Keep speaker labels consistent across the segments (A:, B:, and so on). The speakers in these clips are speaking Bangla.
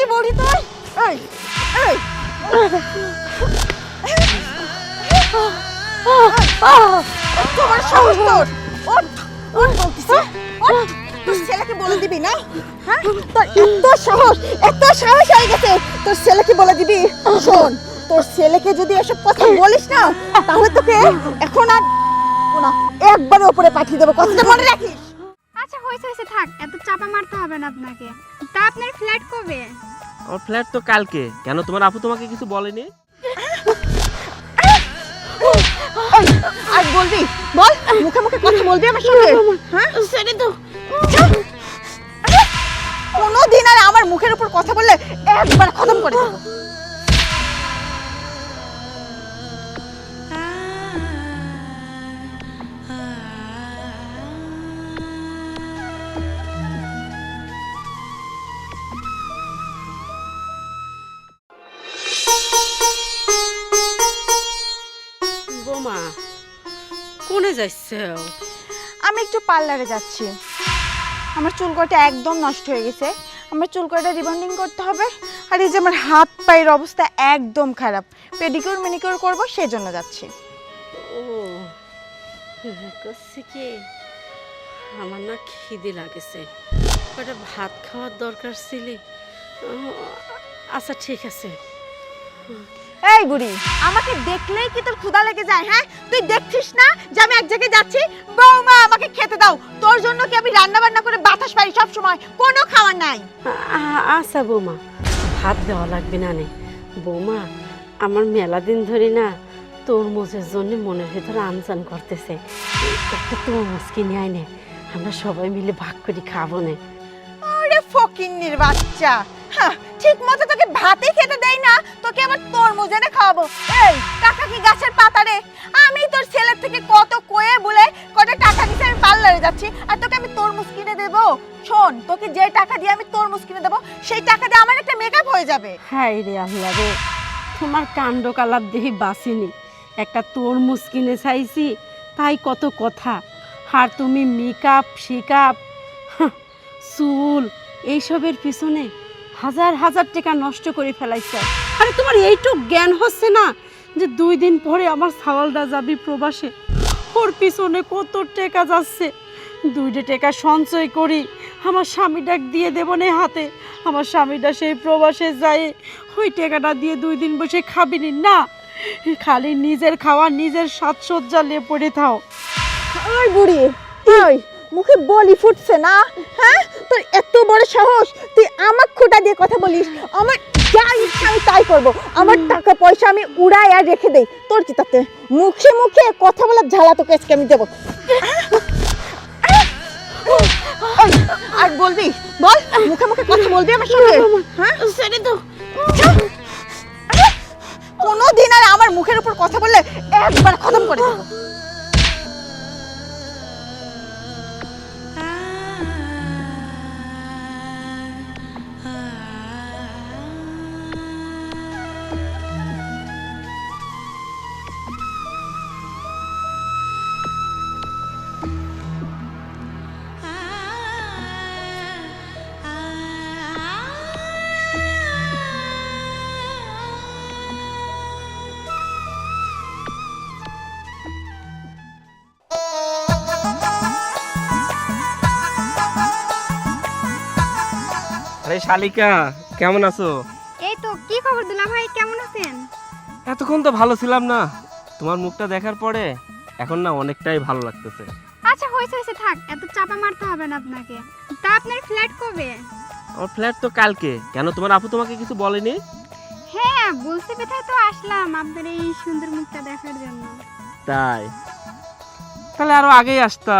A: পাগলি বড়ি তুই এই এই। তোমার সাহস তোর। ওঠ ওঠ বলতেছি। ওঠ তোর ছেলেকে বলে দিবি না? হ্যাঁ? তোর এত সাহস এত সাহস হয়ে গেছে। তোর ছেলেকে বলে দিবি? শোন তোর ছেলেকে যদি এসব কথা বলিস না তাহলে তোকে এখন আর না একবার উপরে পাঠিয়ে দেবো। কথাটা মনে রাখিস?
B: আচ্ছা হয়েছে হয়েছে থাক। এত চাপা মারতে হবে না আপনাকে। তা আপনার ফ্ল্যাট কবে?
C: আমার ফ্ল্যাট তো কালকে। কেন তোমার আপু তোমাকে কিছু বলেনি?
A: আজ আর বলবি? বল মুখে মুখে কথা বলবি আমার সঙ্গে? হ্যাঁ? ছেড়ে দাও। কোনোদিন আর আমার মুখের উপর কথা বললে একবার খতম করে দেবো।
D: যাচ্ছে
A: আমি একটু পার্লারে যাচ্ছি। আমার চুল কটা একদম নষ্ট হয়ে গেছে। আমার চুল কটা রিবন্ডিং করতে হবে। আর এই যে আমার হাত পায়ের অবস্থা একদম খারাপ। পেডিকিউর মেনিকিউর করব সেজন্য যাচ্ছি।
D: ও করছি কি? আমার না খিদে লাগেছে। কটা ভাত খাওয়ার দরকার ছিল? আচ্ছা ঠিক আছে।
A: এই বুড়ি আমাকে দেখলেই কি তোর ক্ষুধা লেগে যায় হ্যাঁ? তুই দেখছিস না যে আমি এক জায়গায় যাচ্ছি? বৌমা আমাকে খেতে দাও। তোর জন্য কি আমি রান্না বান্না করে বাতাস পাই সব সময় কোনো খাওয়ার নাই।
D: আচ্ছা বৌমা ভাত দেওয়া লাগবে না নে। বৌমা আমার মেলা দিন ধরে না তরমুজের জন্য মনের ভেতরে আমজান করতেছে। একটা তরমুজ কিনে আয় নে। আমরা সবাই মিলে ভাগ করে খাব নে।
A: আরে ফকিন্নির বাচ্চা। হ্যাঁ, ঠিক মতো তোকে ভাতে খেতে দেই না, তোকে আবার তরমুজ এনে খাওয়াবো। এই, টাকা কি গাছের পাতা রে আমি তোর ছেলের থেকে কত কয়ে বলে কত টাকা দিতে আমি পার্লারে যাচ্ছি, আর তোকে আমি তরমুজ কিনে দেব? শোন, তোকে যে টাকা দিয়ে আমি তরমুজ কিনে দেবো, সেই টাকা দিয়ে আমার একটা মেকআপ হয়ে যাবে।
D: হাই রে আল্লাহ রে, তোমার কাণ্ড কালাপ দেখি বাসিনি। একটা তরমুজ কিনে চাইছি, তাই কত কথা। আর তুমি মেকআপ শিকাপ চুল, এইসবের পিছনে হাজার হাজার টাকা নষ্ট করে ফেলাইছে। আরে তোমার এইটুক জ্ঞান হচ্ছে না যে দুই দিন পরে আমার সাওয়ালটা যাবি প্রবাসে? ওর পিছনে কত টাকা যাচ্ছে? দুইটা টাকা সঞ্চয় করি, আমার স্বামীটাকে দিয়ে দেবো নে হাতে। আমার স্বামীটা সেই প্রবাসে যায়, ওই টাকাটা দিয়ে দুই দিন বসে খাবিনি। না, খালি নিজের খাওয়া, নিজের সাজসজ্জা নিয়ে পড়ে থাও।
A: ওই বুড়ি তুই মুখে বলি ফুটছে না হ্যাঁ তোর এত বড় সাহস তুই আমার খোটা দিয়ে কথা বলিস আমার যা ইচ্ছা আমি তাই করব আমার টাকা পয়সা আমি উড়াই আর রেখে দেই তোর কি তাতে মুখে মুখে কথা বলার ঝালা তোকে আজকে আমি দেবো আর বলবি বল মুখে মুখে কথা বলবি আমার সঙ্গে হ্যাঁ দাও কোনোদিন আর আমার মুখের উপর কথা বললে একবার খতম করে দেবো
C: আরে শালিকা কেমন আছো?
B: এই তো কি খবর দুলা ভাই? কেমন আছেন?
C: এতক্ষণ তো ভালো ছিলাম না। তোমার মুখটা দেখার পরে এখন না অনেকটাই ভালো লাগতেছে।
B: আচ্ছা হয়েছে হয়েছে থাক এত চাপা মারতে হবে না আপনাকে। তা আপনার ফ্ল্যাট কবে?
C: আমার ফ্ল্যাট তো কালকে। কেন তোমার আপু তোমাকে কিছু বলেনি?
B: হ্যাঁ বলতে পেথায় তো আসলাম আপনার এই সুন্দর মুখটা দেখার জন্য।
C: তাই। তাহলে আরও আগেই আসতা।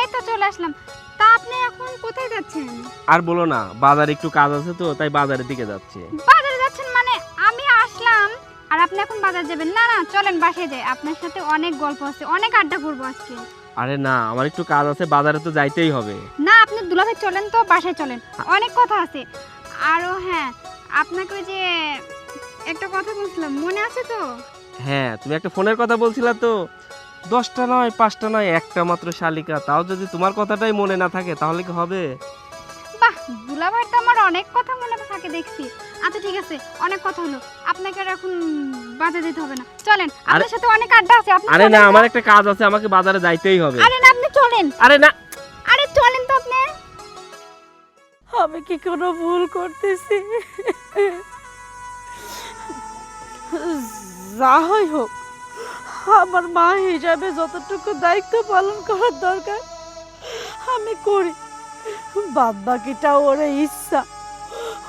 B: এই তো চলে আসলাম। তা আপনি এখন কোথায় যাচ্ছেন?
C: আর বলো না বাজারে একটু কাজ আছে তো তাই বাজারের দিকে যাচ্ছি।
B: বাজারে যাচ্ছেন মানে আমি আসলাম আর আপনি এখন বাজার যাবেন। না না চলেন বাসায় যাই। আপনার সাথে অনেক গল্প আছে অনেক আড্ডা করব আজকে।
C: আরে না আমার একটু কাজ আছে বাজারে তো যাইতেই হবে।
B: না আপনি দুলাভাই চলেন তো বাসায় চলেন। অনেক কথা আছে। আরও হ্যাঁ আপনাকে ওই যে একটা কথা বলছিলাম মনে আছে তো?
C: হ্যাঁ তুমি একটা ফোনের কথা বলছিলা তো। দশটা নয় পাঁচটা নয় একটা মাত্র শালিকা। তাও যদি তোমার কথাটাই মনে না থাকে তাহলে কি হবে?
B: বাহ দুলাভাই তো আমার অনেক কথা মনে থাকে দেখছি। আচ্ছা ঠিক আছে অনেক কথা হলো। আপনাকে আর এখন বাজার দিতে হবে না। চলেন আপনার সাথে অনেক আড্ডা আছে আপনি
C: আরে না আমার একটা কাজ আছে আমাকে বাজারে যাইতেই হবে।
B: আরে না আপনি চলেন।
C: আরে না।
B: আরে চলেন তো আপনি।
D: আমি কি কোনো ভুল করতেছি? যা হয় হোক আমার মা হিসাবে যতটুকু দায়িত্ব পালন করার দরকার, আমি করি। বাদ বাকিটা ওরা ইচ্ছা।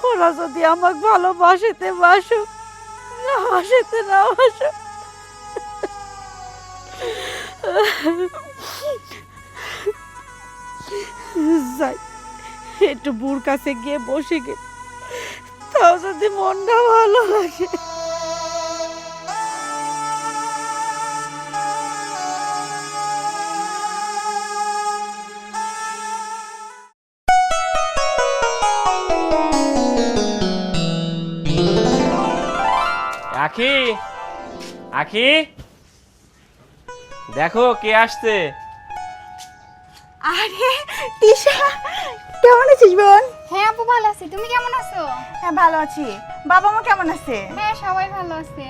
D: ওরা যদি আমাকে ভালোবাসিতে বাসুক না বাসিতে না বাসুক যাই, একটু বুর কাছে গিয়ে বসে গে তাও যদি মনটা ভালো লাগে।
C: আখি দেখো কে আসছে?
A: আরে তিশা কেমন আছিস বোন
B: হ্যাঁ আপু ভালো আছি। তুমি কেমন আছো?
A: হ্যাঁ ভালো আছি। বাবা মা কেমন আছে?
B: হ্যাঁ সবাই ভালো আছে।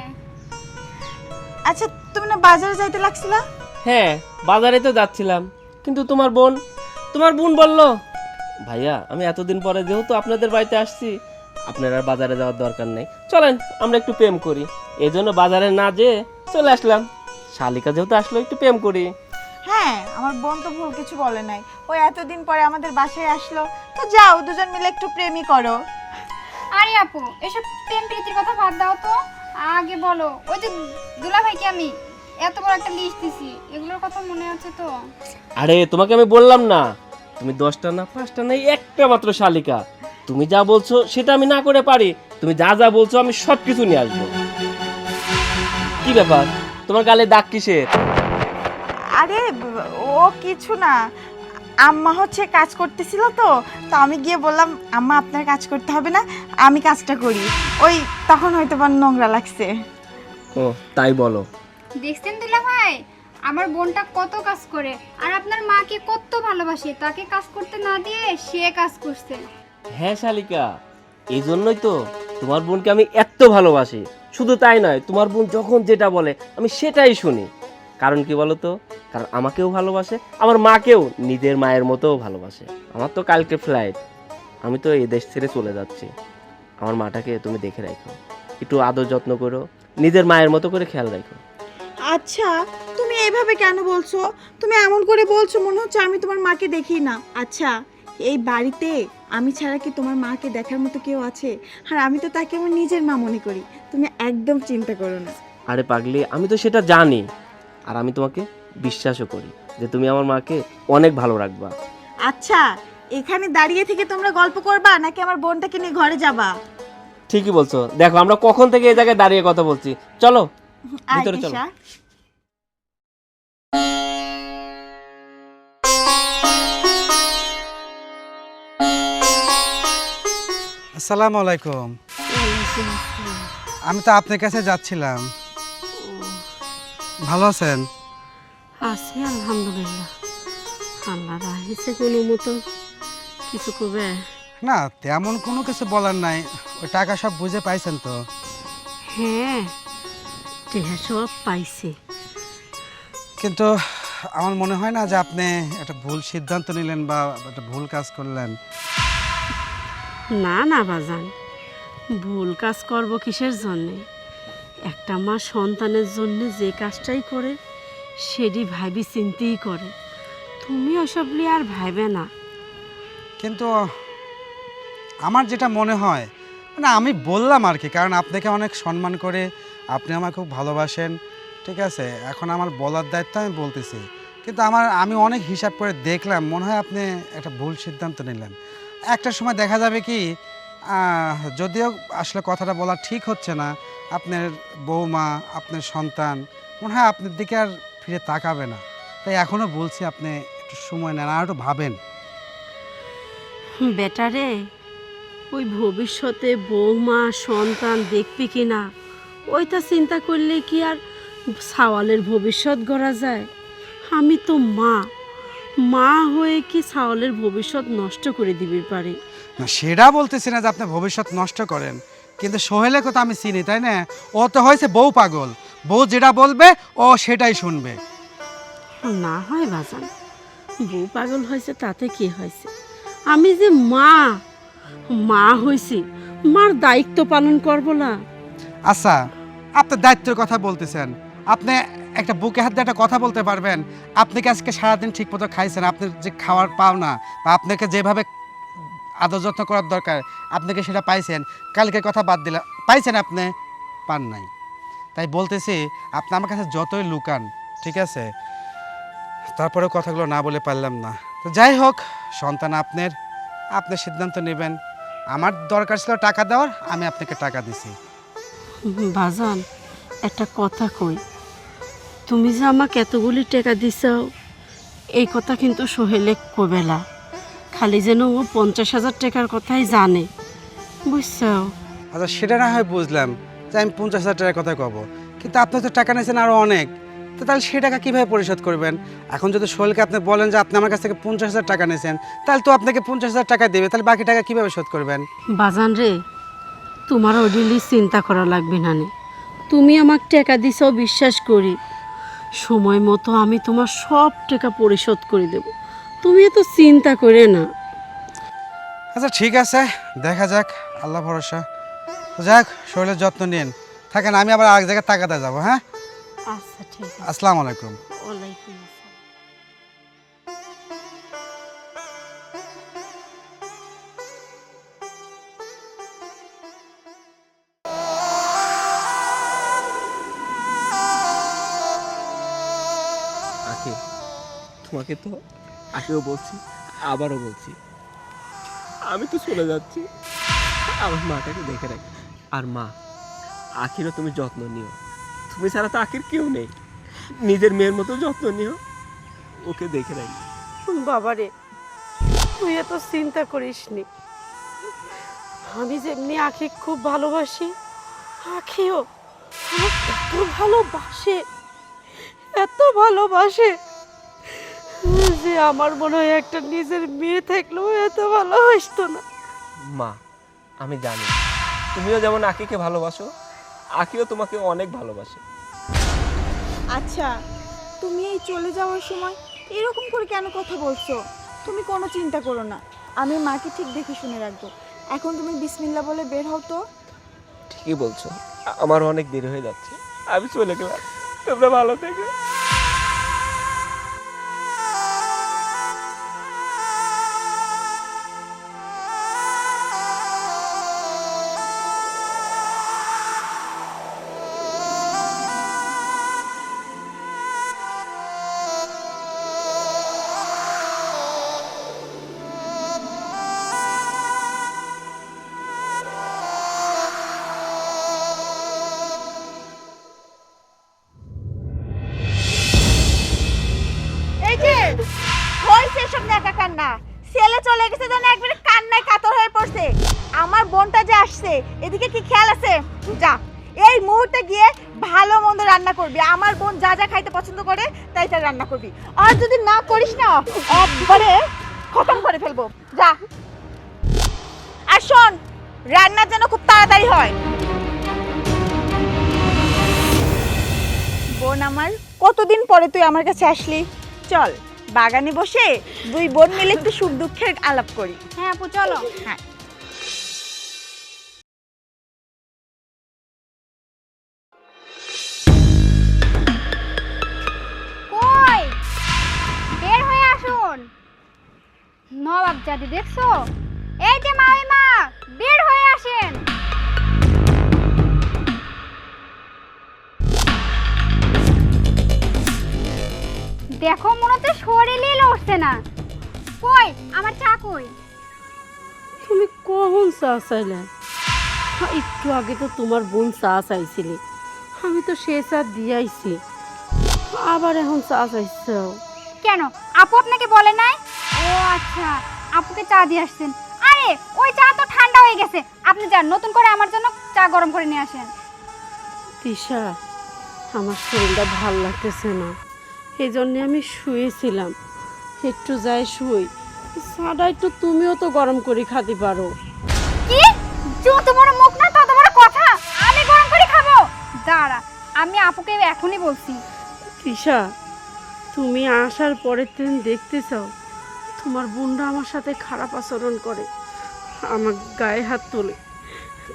A: আচ্ছা তুমি না বাজারে যাইতে লাগছিলা?
C: হ্যাঁ বাজারে তো যাচ্ছিলাম। কিন্তু তোমার বোন তোমার বোন বলল ভাইয়া আমি এতদিন পরে যেহেতু আপনাদের বাড়িতে আসছি আপনার আর বাজারে যাওয়ার দরকার নেই। চলেন আমরা একটু প্রেম করি। এই জন্য বাজারে না যেয়ে চলে আসলাম। শালিকা যেহেতু আসলো একটু প্রেম করি।
A: হ্যাঁ আমার বোন তো ভুল কিছু বলে নাই। ও এতদিন পরে আমাদের বাসায় আসলো। তো যাও দুজন মিলে একটু প্রেমই করো।
B: আরে আপু এসব প্রেম প্রীতির কথা বাদ দাও তো। আগে বলো ওই যে দুলাভাইকে আমি এত বড় একটা লিস্ট দিছি। এগুলোর কথা মনে আছে তো?
C: আরে তোমাকে আমি বললাম না। তুমি দশটা না পাঁচটা না একটা মাত্র শালিকা। তুমি যা বলছো সেটা আমি না করে পারি। তুমি যা যা বলছো আমি সব কিছু নিয়ে আসব। কি ব্যাপার? তোমার গালে দাগ কিসের?
A: আরে ও কিছু না। আম্মা হচ্ছে কাজ করতেছিল তো তো আমি গিয়ে বললাম আম্মা আপনার কাজ করতে হবে না আমি কাজটা করি। ওই তখন হয়তো বা নোংরা লাগছে।
C: ও তাই বলো।
B: দেখছেন দুলাভাই আমার বোনটা কত কাজ করে আর আপনার মাকে কত ভালোবাসে তাকে কাজ করতে না দিয়ে সে কাজ করছে।
C: হ্যাঁ শালিকা এই জন্যই তো তোমার বোনকে আমি এত ভালোবাসি। শুধু তাই নয়, তোমার বোন যখন যেটা বলে, আমি সেটাই শুনি। কারণ কি বলো তো কারণ আমাকেও ভালোবাসে, আমার মাকেও নিজের মায়ের মতোও ভালোবাসে। আমার তো কালকে ফ্লাইট আমি তো এই দেশ ছেড়ে চলে যাচ্ছি। আমার মাটাকে তুমি দেখে রাখো। একটু আদর যত্ন করো, নিজের মায়ের মতো করে খেয়াল রাখো।
A: আচ্ছা তুমি এইভাবে কেন বলছো? তুমি এমন করে বলছো, মনে হচ্ছে আমি তোমার মাকে দেখি না। আচ্ছা এই বাড়িতে আমি ছাড়া কি তোমার মাকে দেখার মতো কেউ আছে? আর আমি তো তাকে আমার নিজের মা মনে করি। তুমি একদম চিন্তা করো না।
C: আরে পাগলি আমি তো সেটা জানি। আর আমি তোমাকে বিশ্বাসও করি যে তুমি আমার মাকে অনেক ভালো রাখবা।
A: আচ্ছা এখানে দাঁড়িয়ে থেকে তোমরা গল্প করবা নাকি আমার বোনটাকে নিয়ে ঘরে যাবা?
C: ঠিকই বলছো। দেখো আমরা কখন থেকে এই জায়গায় দাঁড়িয়ে কথা বলছি। চলো ভিতরে চলো।
E: আসসালামু আলাইকুম। আমি তো আপনার কাছে যাচ্ছিলাম। ভালো আছেন?
D: আছি আলহামদুলিল্লাহ। আল্লাহ রাহিছে কোনো মতো কিছু করবে?
E: না তেমন কোনো কিছু বলার নাই। ওই টাকা সব বুঝে পাইছেন তো?
D: হ্যাঁ টেহা সব পাইছি।
E: কিন্তু আমার মনে হয় না যে আপনি একটা ভুল সিদ্ধান্ত নিলেন বা একটা ভুল কাজ করলেন।
D: না না, বাজান। ভুল কাজ করব কিসের জন্যে? একটা মা সন্তানের জন্য যে কাজটাই করে, সেটি ভাবি চিন্তেই করে। তুমি ওসব নিয়ে আর ভাইবে না।
E: কিন্তু, আমার যেটা মনে হয় মানে আমি বললাম আর কি, কারণ আপনাকে অনেক সম্মান করে আপনি আমাকে খুব ভালোবাসেন, ঠিক আছে? এখন আমার বলার দায়িত্ব আমি বলতেছি। কিন্তু আমার, আমি অনেক হিসাব করে দেখলাম, মনে হয় আপনি একটা ভুল সিদ্ধান্ত নিলেন। একটা সময় দেখা যাবে কি যদিও আসলে কথাটা বলা ঠিক হচ্ছে না, আপনার বৌমা, আপনার সন্তান, মনে হয় আপনার দিকে আর ফিরে তাকাবে না। তাই এখনও বলছি আপনি একটু সময় নেন, আর একটু ভাবেন।
D: বেটারে, ওই ভবিষ্যতে বৌমা, সন্তান দেখবি কি না, ওইটা চিন্তা করলে কি আর সাওয়ালের ভবিষ্যৎ গড়া যায়? আমি তো মা। মা হয়ে কি সাওয়ালের ভবিষ্যৎ নষ্ট করে দিবি পারে?
E: না সেটা বলতেছি না যে আপনি ভবিষ্যৎ নষ্ট করেন। কিন্তু সোহেলের কথা আমি চিনি তাই না? ও তো হয়েছে বউ পাগল। বউ যেটা বলবে ও সেটাই শুনবে।
D: না হয় বাজান বউ পাগল হয়েছে তাতে কি হয়েছে? আমি যে মা মা হয়েছি মার দায়িত্ব পালন করব না।
E: আচ্ছা আপনার দায়িত্বের কথা বলতেছেন। আপনি একটা বুকে হাত দিয়ে একটা কথা বলতে পারবেন। আপনি কি আজকে সারাদিন ঠিক মতো খাইছেন? আপনার যে খাওয়ার পাওনা বা আপনাকে যেভাবে আদর যত্ন করার দরকার, আপনি কি সেটা পাইছেন? কালকে কথা বাদ দিলে, পাইছেন আপনি? পান নাই। তাই বলতেছি, আপনি আমার কাছে যতই লুকান, ঠিক আছে? তারপরে কথাগুলো না বলে পারলাম না। তো যাই হোক, সন্তান আপনার, আপনি সিদ্ধান্ত নেবেন। আমার দরকার ছিল টাকা দেওয়ার, আমি আপনাকে টাকা দিছি।
D: বাজান, একটা কথা কই। তুমি যে আমাকে এতগুলি টাকা দিছাও এই কথা কিন্তু সোহেলে কবেলা খালি যেন ও পঞ্চাশ হাজার টাকার কথাই জানে। বুঝছাও?
E: আচ্ছা সেটা না হয় বুঝলাম যে আমি পঞ্চাশ হাজার টাকার কথা কব। কিন্তু আপনি তো টাকা নিয়েছেন আরও অনেক। তো তাহলে সে টাকা কীভাবে পরিশোধ করবেন? এখন যদি সোহেলকে আপনি বলেন যে আপনি আমার কাছ থেকে পঞ্চাশ হাজার টাকা নিয়েছেন তাহলে তো আপনাকে পঞ্চাশ হাজার টাকা দেবে। তাহলে বাকি টাকা কীভাবে শোধ করবেন?
D: বাজান রে তোমার ওডিলি চিন্তা করা লাগবে না নে। তুমি আমাকে টাকা দিছাও বিশ্বাস করি। সময় মতো আমি তোমার সব টাকা পরিশোধ করে দেব। তুমি এত চিন্তা করে না।
E: আচ্ছা ঠিক আছে। দেখা যাক। আল্লাহ ভরসা। যাক শরীরের যত্ন নিন। থাকেন আমি আবার আরেক জায়গায় টাকাতে যাব হ্যাঁ?
D: আচ্ছা ঠিক আছে।
E: আসসালামু আলাইকুম।
D: ওয়ালাইকুম
C: তোমাকে তো আগেও বলছি, আবারও বলছি। আমি তো চলে যাচ্ছি। আমার মাটাকে দেখে রাখি। আর মা, আখিরও তুমি যত্ন নিও। তুমি ছাড়া তো আখির কেউ নেই। নিজের মেয়ের মতো যত্ন নিও। ওকে দেখে রাখি।
D: বাবারে, তুই এত চিন্তা করিস নি আমি যেমনি আখি খুব ভালোবাসি, আখিও এত ভালোবাসে এত ভালোবাসে। যে আমার মনে হয় একটা নিজের মেয়ে থাকলেও এত ভালোবাসতো না।
C: মা আমি জানি। তুমিও যেমন আখিকে ভালোবাসো আখিও তোমাকে অনেক ভালোবাসে।
A: আচ্ছা তুমি এই চলে যাওয়ার সময় এরকম করে কেন কথা বলছো? তুমি কোনো চিন্তা করো না। আমি মাকে ঠিক দেখে শুনে রাখব। এখন তুমি বিসমিল্লা বলে বের হও তো।
C: ঠিকই বলছো। আমার অনেক দেরি হয়ে যাচ্ছে। আমি চলে গেলাম। তোমরা ভালো থেকো।
A: যা যা খাইতে পছন্দ করে তাই তাই রান্না করবি। আর যদি না করিস না একবারে খতম করে ফেলব। যা। আর শোন রান্না যেন খুব তাড়াতাড়ি হয়। বোন আমার কতদিন পরে তুই আমার কাছে আসলি? চল বাগানে বসে দুই বোন মিলে একটু সুখ দুঃখের আলাপ করি।
B: হ্যাঁ আপু চলো।
A: হ্যাঁ।
B: জাদি দেখছ? এই যে মামিমা বের হয়ে আসেন। দেখো মনে হচ্ছে শরীরই লড়ছে না। কই আমার চা কই?
D: তুমি কখন চা চাইলে? একটু আগে তো তোমার বোন চা চাইছিলে। আমি তো সে চা দিয়াইছি। আবার এখন চা চাইছো।
B: কেন? আপু আপনাকে বলে নাই? ও আচ্ছা। আপুকে চা দিয়ে আসছেন। আরে ওই চা তো ঠান্ডা হয়ে গেছে। আপনি যান নতুন করে আমার জন্য চা গরম করে নিয়ে আসেন।
D: তিশা আমার শরীরটা ভালো লাগতেছে না। এই জন্যে আমি শুয়েছিলাম। একটু যাই শুই। সাদা একটু তুমিও তো গরম করে খাতে পারো।
B: কি? যত বড় মুখ না তত বড় কথা। আমি গরম করে খাব। দাঁড়া আমি আপুকে এখনই বলছি।
D: তৃষা তুমি আসার পরের দিন দেখতে চাও। তোমার বোনরা আমার সাথে খারাপ আচরণ করে। আমার গায়ে হাত তোলে।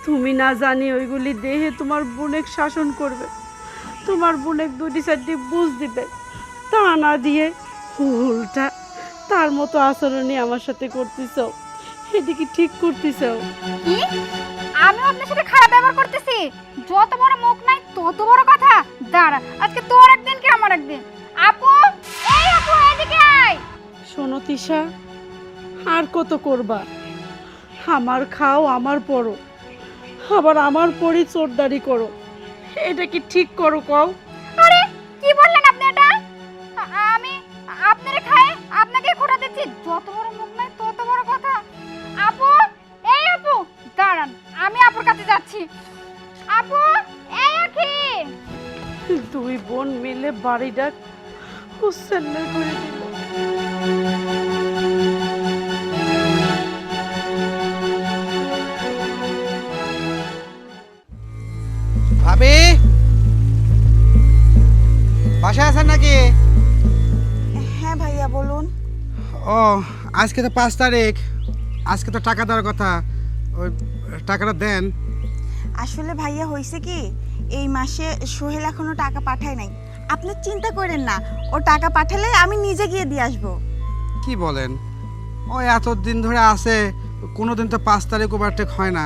D: তুমি না জানি ওইগুলি দেহে তোমার বোনেক শাসন করবে। তোমার বোনেক দুটি চারটি বুঝ দিবে। তা না দিয়ে উল্টা তার মতো আচরণই আমার সাথে করতেছ। এদিকে ঠিক করতেছ।
B: আমি আপনার সাথে খারাপ ব্যবহার করতেছি। যত বড় মুখ নাই তত বড় কথা। দাঁড়া
D: শোনো আর কত করবা? আমার খাও আমার পরো আবার আমার পরই চোরদারি করো। এটা কি ঠিক করো কও?
B: আরে কি বললেন আপনি এটা? আমি আপনারে খাই আপনাকে খোটা দিচ্ছি। যত বড় মুখ নাই তত বড় কথা। আপু এই আপু দাঁড়ান আমি আপুর কাছে যাচ্ছি। আপু এই আখি
D: দুই বোন মিলে বাড়িটা হুসেন্না করে দিল।
E: বাসায় আছেন নাকি?
A: হ্যাঁ ভাইয়া বলুন।
E: ও আজকে তো পাঁচ তারিখ। আজকে তো টাকা দেওয়ার কথা। ওই টাকাটা দেন।
A: আসলে ভাইয়া হয়েছে কি? এই মাসে সোহেল এখনও টাকা পাঠায় নাই। আপনি চিন্তা করেন না ও টাকা পাঠালে আমি নিজে গিয়ে দিয়ে আসব।
E: কি বলেন? ও এত দিন ধরে আছে কোনোদিন তো পাঁচ তারিখ ওভারটেক হয় না।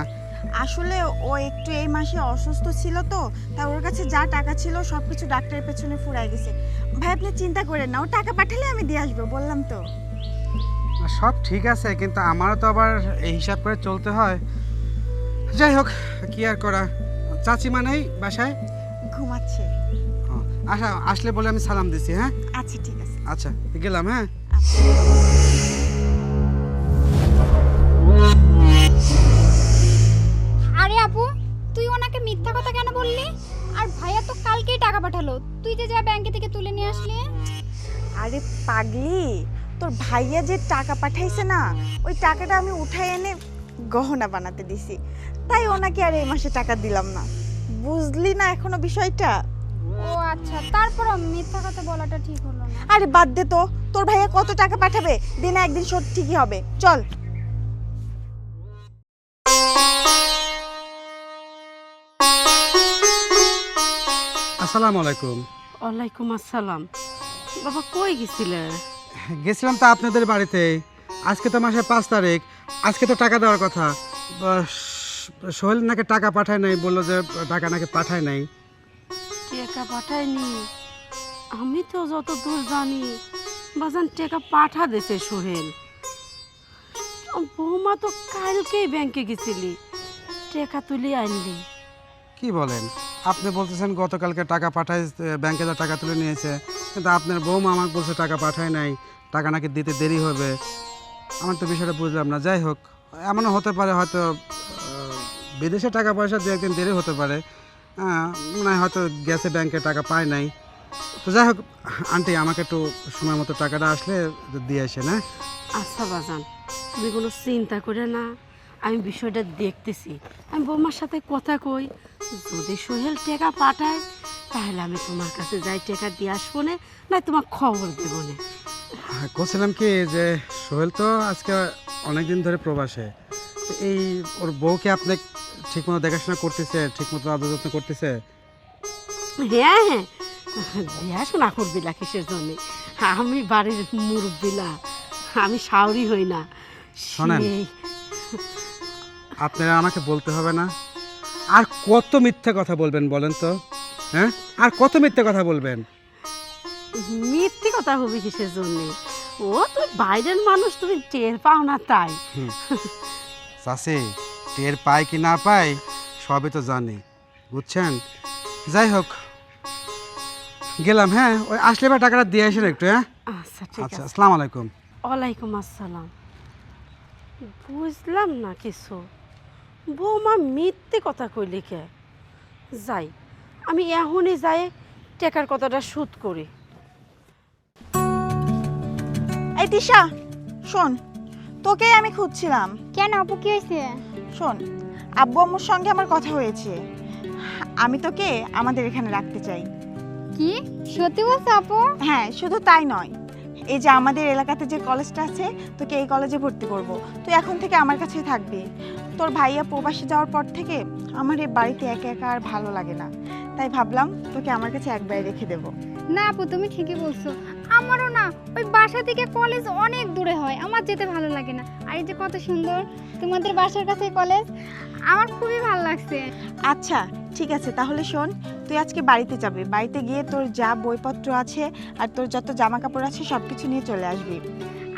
A: আসলে ও একটু এই মাসে অসুস্থ ছিল তো তা ওর কাছে যা টাকা ছিল সব কিছু ডাক্তারের পেছনে ফুরাই গেছে। ভাই আপনি চিন্তা করেন না ও টাকা পাঠালে আমি দিয়ে আসব বললাম তো।
E: সব ঠিক আছে কিন্তু আমারও তো আবার এই হিসাব করে চলতে হয়। যাই হোক কি আর করা? চাচি মানেই বাসায়?
A: ঘুমাচ্ছে।
E: আচ্ছা আসলে বলে আমি সালাম দিছি হ্যাঁ?
A: আচ্ছা ঠিক আছে।
E: আচ্ছা গেলাম হ্যাঁ?
B: টাকা পাঠালো? তুই যে যা ব্যাংকে থেকে তুলে নিয়ে আসলি।
A: আরে পাগলি তোর ভাইয়া যে টাকা পাঠাইছে না ওই টাকাটা আমি উঠাই এনে গহনা বানাতে দিছি। তাই ওনাকে আর এই মাসে টাকা দিলাম না। বুঝলি না এখনও বিষয়টা?
B: ও আচ্ছা তারপর মিথ্যা কথা বলাটা ঠিক হলো না।
A: আরে বাদ দে তো তোর ভাইয়া কত টাকা পাঠাবে? দিনে একদিন শোধ ঠিকই হবে। চল।
E: আসসালামু আলাইকুম।
D: ওয়ালাইকুম আসসালাম। বাবা কই গেছিলে?
E: গেছিলাম তো আপনাদের বাড়িতে। আজকে তো মাসের পাঁচ তারিখ। আজকে তো টাকা দেওয়ার কথা। সোহেল নাকি টাকা পাঠায় নাই বলল যে টাকা নাকি পাঠায় নাই।
D: টেকা পাঠায়নি আমি তো যত দূর জানি বাজান টেকা পাঠা দেছে সোহেল। বৌমা তো কালকেই ব্যাংকে গেছিলি। টেকা তুলি আনলি।
E: কি বলেন? আপনি বলতেছেন গতকালকে টাকা পাঠায় ব্যাংকে যা টাকা তুলে নিয়েছে কিন্তু আপনার বৌমা আমাকে বলছে টাকা পাঠায় নাই টাকা নাকি দিতে দেরি হবে। আমার তো বিষয়টা বুঝলাম না যাই হোক এমনও হতে পারে হয়তো বিদেশে টাকা পয়সা দু একদিন দেরি হতে পারে হ্যাঁ, মনে হয় হয়তো গেছে ব্যাংকে টাকা পায় নাই। তো যাই হোক আন্টি আমাকে একটু সময় মতো টাকাটা আসলে দিয়ে আসেন না
D: আচ্ছা বাজান তুমি কোনো চিন্তা করে না আমি বিষয়টা দেখতেছি। আমি বৌমার সাথে কথা কই যদি সোহেল টেকা পাঠায় তাহলে আমি তোমার কাছে যাই টেকা দিয়ে আসব না না তোমার খবর দেবো না।
E: হ্যাঁ, কি যে সোহেল তো আজকে অনেক দিন ধরে প্রবাসে। এই ওর বউকে আপনি ঠিকমতো দেখাশোনা করতেছে ঠিকমতো আদর যত্ন করতেছে?
D: হ্যাঁ হ্যাঁ। দেখাশোনা করবি না কিসের জন্যে? আমি বাড়ির মুরব্বী মুরব্বিলা আমি সাউরি হই না।
E: শোনেন। আপনারা আমাকে বলতে হবে না। আর কত মিথ্যে কথা বলবেন বলেন তো? হ্যাঁ? আর কত মিথ্যে কথা বলবেন?
D: মিথ্যে কথা হবে কিসের জন্য? ও তুই বাইরের মানুষ তুমি টের পাও না তাই।
E: চাষি টের পায় কি না পায় সবই তো জানে। বুঝছেন? যাই হোক গেলাম হ্যাঁ? ওই আসলে এবার টাকাটা দিয়ে আসেন একটু হ্যাঁ?
D: আচ্ছা ঠিক
E: আচ্ছা
D: আছে।
E: আসসালামু আলাইকুম।
D: ওয়ালাইকুম আসসালাম। বুঝলাম না কিছু। বৌমা মিথ্যে কথা কইলে কে? যাই আমি এখনই যাই টেকার কথাটা শুট করি।
A: এই তিশা শোন তোকেই আমি খুঁজছিলাম।
B: কেন আপু কি হয়েছে?
A: শোন আব্বু আম্মুর সঙ্গে আমার কথা হয়েছে। আমি তোকে আমাদের এখানে রাখতে চাই।
B: কি? সত্যি বলছো আপু?
A: হ্যাঁ শুধু তাই নয়। এই যে আমাদের এলাকাতে যে কলেজটা আছে তোকে এই কলেজে ভর্তি করব। তুই এখন থেকে আমার কাছেই থাকবি। তোর ভাইয়া প্রবাসী যাওয়ার পর থেকে আমার এই বাড়িতে একা একা আর ভালো লাগে না। তাই ভাবলাম তোকে আমার কাছে একবারে রেখে দেবো।
B: না আপু তুমি ঠিকই বলছো। আমারও না ওই বাসা থেকে কলেজ অনেক দূরে হয় আমার যেতে ভালো লাগে না। আর এই যে কত সুন্দর তোমাদের বাসার কাছে কলেজ আমার খুবই ভালো লাগছে।
A: আচ্ছা ঠিক আছে তাহলে শোন তুই আজকে বাড়িতে যাবি। বাড়িতে গিয়ে তোর যা বইপত্র আছে আর তোর যত জামা কাপড় আছে সব কিছু নিয়ে চলে আসবি।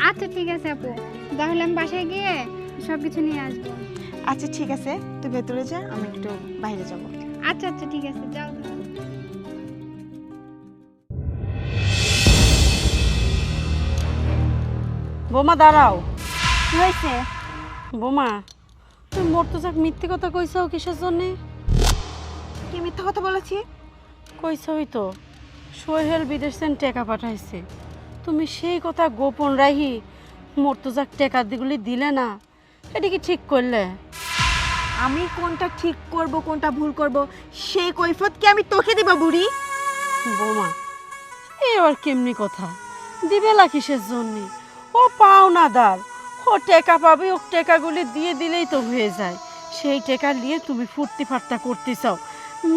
B: আচ্ছা ঠিক আছে আপু। তাহলে আমি বাসায় গিয়ে সব কিছু নিয়ে আসব।
A: আচ্ছা ঠিক আছে। তুই ভেতরে যা আমি একটু বাইরে যাব।
B: আচ্ছা আচ্ছা ঠিক আছে যাও।
D: বোমা দাঁড়াও।
A: কি হয়েছে?
D: বোমা তুমি মর্তুজাক মিথ্যে কথা কইছাও কিসের জন্যে?
A: কি মিথ্যা কথা বলেছি?
D: কইছই তো সোহেল বিদেশ থেকে টাকা পাঠাইছে। তুমি সেই কথা গোপন রাহি মর্তুজাক টাকা দিগুলি দিলে না এটা কি ঠিক করলে?
A: আমি কোনটা ঠিক করব কোনটা ভুল করব সেই কৈফত কি আমি তোকে দেব বুড়ি?
D: বোমা এ আবার কেমনি কথা? দিবেলা কিসের জন্যে? ও পাওনাদার ও টেকা পাবে ও টেকাগুলি দিয়ে দিলেই তো হয়ে যায়। সেই টেকা নিয়ে তুমি ফুর্তি ফাট্টা করতে চাও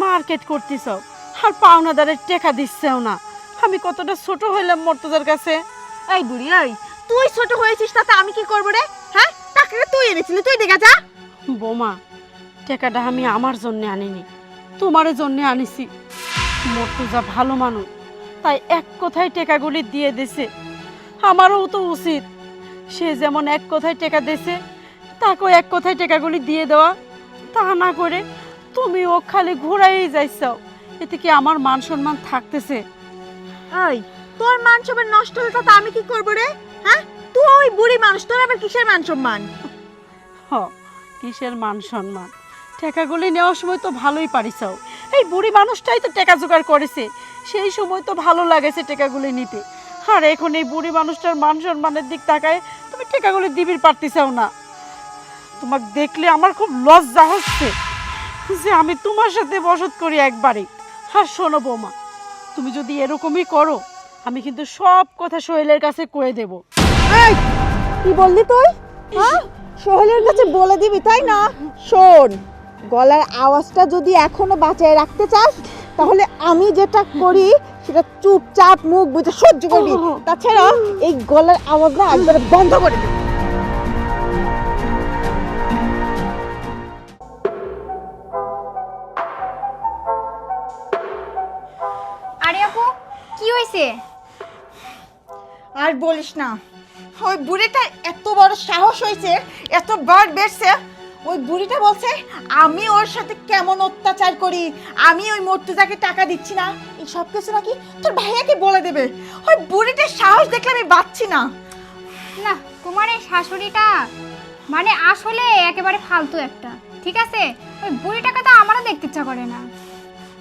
D: মার্কেট করতে চাও আর পাওনাদারের টেকা দিচ্ছেও না। আমি কতটা ছোট হইলাম মর্তদার কাছে।
A: এই বুড়ি এই তুই ছোট হয়েছিস তাতে আমি কি করব রে? হ্যাঁ? টাকাটা তুই এনেছিলি তুই দেখা যা।
D: বোমা টাকাটা আমি আমার জন্য আনিনি। তোমার জন্য আনিছি। মর্তুজা ভালো মানুষ তাই এক কথায় টেকাগুলি দিয়ে দিছে। আমারও তো উচিত। সে যেমন এক কথায় টাকা দিছে তাকেও এক কথায় টাকাগুলি দিয়ে দেওয়া। তা না করে তুমি ও খালি ঘুরাই যাইছাও। এতে কি আমার মান সম্মান থাকতেছে?
A: এই তোর মান সম্মান নষ্ট হলে তাতে আমি কি করব রে? হ্যাঁ? তুই ওই বুড়ি মানুষ তোর আবার কিসের মান সম্মান?
D: হ কিসের মান সম্মান? টাকাগুলি নেওয়ার সময় তো ভালোই পারিছাও। এই বুড়ি মানুষটাই তো টাকা জোগাড় করেছে। সেই সময় তো ভালো লাগেছে টাকাগুলি নিতে। আর এখন এই বুড়ি মানুষটার মান সম্মানের দিক তাকায় তুমি টাকাগুলি দিবির পারতেছাও না। তোমাকে দেখলে আমার খুব লজ্জা হচ্ছে যে আমি তোমার সাথে বসত করি একবারে। আর শোনো বৌমা তুমি যদি এরকমই করো আমি কিন্তু সব কথা সোহেলের কাছে কয়ে দেবো।
A: কি বললি তুই? হ্যাঁ? সোহেলের কাছে বলে দিবি তাই না? শোন গলার আওয়াজটা যদি এখনও বাঁচায় রাখতে চাস তাহলে আমি যেটা করি সেটা চুপচাপ মুখ বুঝে সহ্য করবি তাছাড়া এই গলার আওয়াজ না একবারে বন্ধ করে
B: আরে আপু কি হয়েছে
A: আর বলিস না ওই বুড়িটা এত বড় সাহস হয়েছে এত বার বেড়ছে ওই বুড়িটা বলছে আমি ওর সাথে কেমন অত্যাচার করি? আমি ওই মর্তুজাকে টাকা দিচ্ছি না। এই সব কিছু নাকি তোর ভাইয়াকে বলে দেবে। ওই বুড়িটার সাহস দেখলে আমি বাচ্ছি না।
B: না তোমার এই শাশুড়িটা মানে আসলে একেবারে ফালতু একটা ঠিক আছে? ওই বুড়ি টাকা তো আমারও দেখতে ইচ্ছা করে না।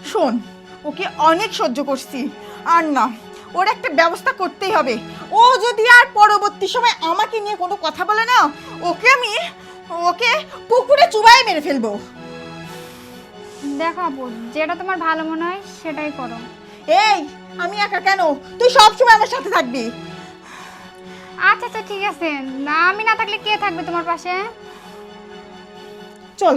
A: শোন ওকে অনেক সহ্য করছি। আর না ওর একটা ব্যবস্থা করতেই হবে। ও যদি আর পরবর্তী সময় আমাকে নিয়ে কোনো কথা বলে না ওকে আমি ওকে পুকুরে চুবাই মেরে ফেলব।
B: দেখো আপু যেটা তোমার ভালো মনে হয় সেটাই করো।
A: এই আমি একা কেন? তুই সব সময় আমার সাথে থাকবি।
B: আচ্ছা আচ্ছা ঠিক আছে। না আমি না থাকলে কে থাকবে তোমার পাশে?
A: চল।